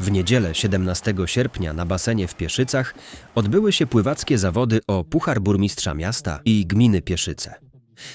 W niedzielę 17 sierpnia na basenie w Pieszycach odbyły się pływackie zawody o Puchar Burmistrza Miasta i Gminy Pieszyce.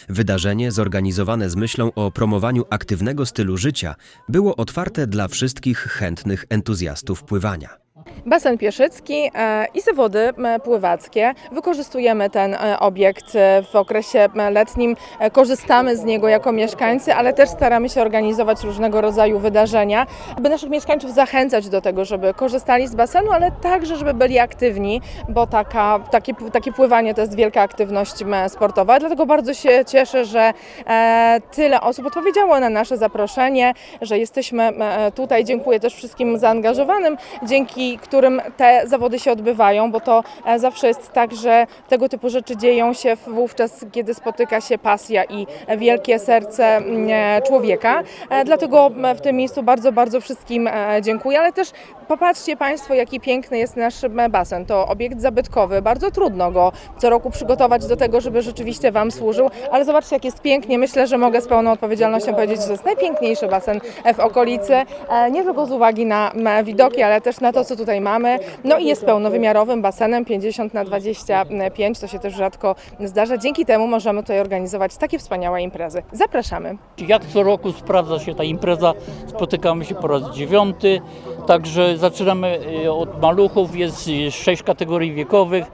Wydarzenie, zorganizowane z myślą o promowaniu aktywnego stylu życia, było otwarte dla wszystkich chętnych entuzjastów pływania. Basen Pieszycki e, i zawody pływackie. Wykorzystujemy ten e, obiekt e, w okresie letnim, korzystamy z niego jako mieszkańcy, ale też staramy się organizować różnego rodzaju wydarzenia, by naszych mieszkańców zachęcać do tego, żeby korzystali z basenu, ale także, żeby byli aktywni, bo taka, takie, takie pływanie to jest wielka aktywność sportowa. Dlatego bardzo się cieszę, że tyle osób odpowiedziało na nasze zaproszenie, że jesteśmy tutaj. Dziękuję też wszystkim zaangażowanym, dzięki którym te zawody się odbywają, bo to e, zawsze jest tak, że tego typu rzeczy dzieją się wówczas, kiedy spotyka się pasja i wielkie serce mm, e, człowieka. E, Dlatego w tym miejscu bardzo, bardzo wszystkim dziękuję, ale też popatrzcie Państwo, jaki piękny jest nasz basen. To obiekt zabytkowy, bardzo trudno go co roku przygotować do tego, żeby rzeczywiście Wam służył, ale zobaczcie, jak jest pięknie. Myślę, że mogę z pełną odpowiedzialnością powiedzieć, że to jest najpiękniejszy basen w okolicy, nie tylko z uwagi na widoki, ale też na to, co tutaj mamy. No i jest pełnowymiarowym basenem 50 na 25, to się też rzadko zdarza. Dzięki temu możemy tutaj organizować takie wspaniałe imprezy. Zapraszamy. Jak co roku sprawdza się ta impreza, spotykamy się po raz dziewiąty, także zaczynamy y, od maluchów, jest y, sześć kategorii wiekowych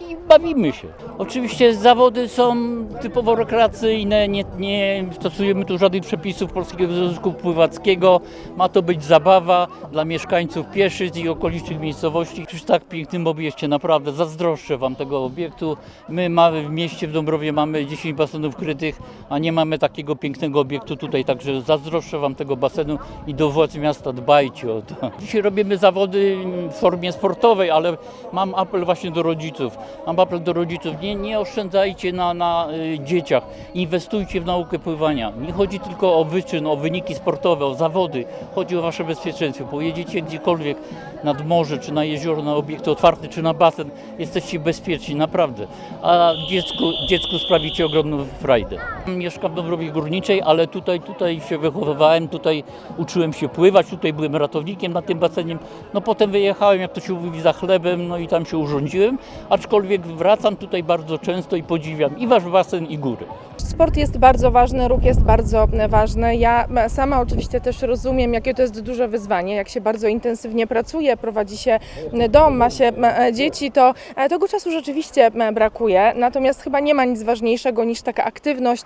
i bawimy się. Oczywiście zawody są typowo rekreacyjne, nie, nie stosujemy tu żadnych przepisów Polskiego Związku Pływackiego. Ma to być zabawa dla mieszkańców Pieszyc i okolicznych miejscowości. Przy tak pięknym obiekcie naprawdę zazdroszczę Wam tego obiektu. My mamy w mieście w Dąbrowie mamy 10 basenów krytych, a nie mamy takiego pięknego obiektu tutaj, także zazdroszczę Wam tego basenu i do władz miasta dbajcie o to. Dzisiaj robimy zawody w formie sportowej, ale mam apel właśnie do rodziców. Mam apel do rodziców, nie, nie oszczędzajcie na, na y, dzieciach, inwestujcie w naukę pływania. Nie chodzi tylko o wyczyn, o wyniki sportowe, o zawody, chodzi o Wasze bezpieczeństwo. Pojedziecie gdziekolwiek nad morze, czy na jezioro, na obiekt otwarty, czy na basen, jesteście bezpieczni, naprawdę. A dziecku, dziecku sprawicie ogromną frajdę. Mieszkam w Dąbrowie Górniczej, ale tutaj, tutaj się wychowywałem, tutaj uczyłem się pływać, tutaj byłem ratownikiem na tym basenie. No potem wyjechałem, jak to się mówi, za chlebem, no i tam się urządziłem, aczkolwiek wracam tutaj bardzo często i podziwiam i wasz basen, i góry. Sport jest bardzo ważny, ruch jest bardzo ważny. Ja sama oczywiście też rozumiem, jakie to jest duże wyzwanie, jak się bardzo intensywnie pracuje, prowadzi się dom, ma się dzieci, to tego czasu rzeczywiście brakuje. Natomiast chyba nie ma nic ważniejszego niż taka aktywność,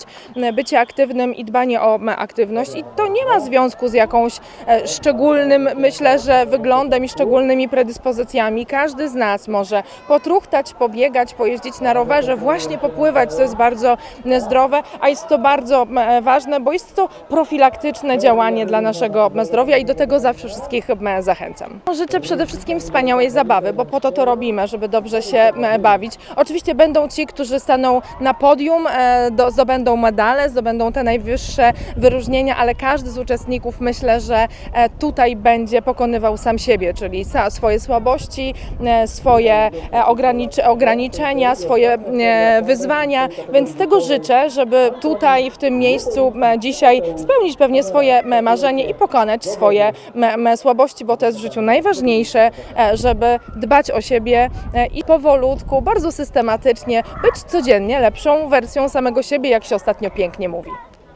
bycie aktywnym i dbanie o aktywność. I to nie ma związku z jakąś e, szczególnym, myślę, że wyglądem i szczególnymi predyspozycjami. Każdy z nas może potruchtać, pobiegać, pojeździć na rowerze, właśnie popływać, co jest bardzo zdrowe, a jest to bardzo m, ważne, bo jest to profilaktyczne działanie dla naszego zdrowia i do tego zawsze wszystkich zachęcam. Życzę przede wszystkim wspaniałej zabawy, bo po to to robimy, żeby dobrze się bawić. Oczywiście będą ci, którzy staną na podium, e, do, zdobędą medale, zdobędą te najwyższe wyróżnienia, ale każdy z uczestników myślę, że e, tutaj będzie pokonywał sam siebie, czyli swoje słabości, e, swoje e, ogranicz- ograniczenia, swoje e, wyzwania, więc tego życzę, żeby tutaj w tym miejscu m, dzisiaj spełnić pewnie swoje m, marzenie i pokonać swoje m, słabości, bo to jest w życiu najważniejsze, e, żeby dbać o siebie e, i powolutku, bardzo systematycznie być codziennie lepszą wersją samego siebie, jak się ostatnio pięknie mówi.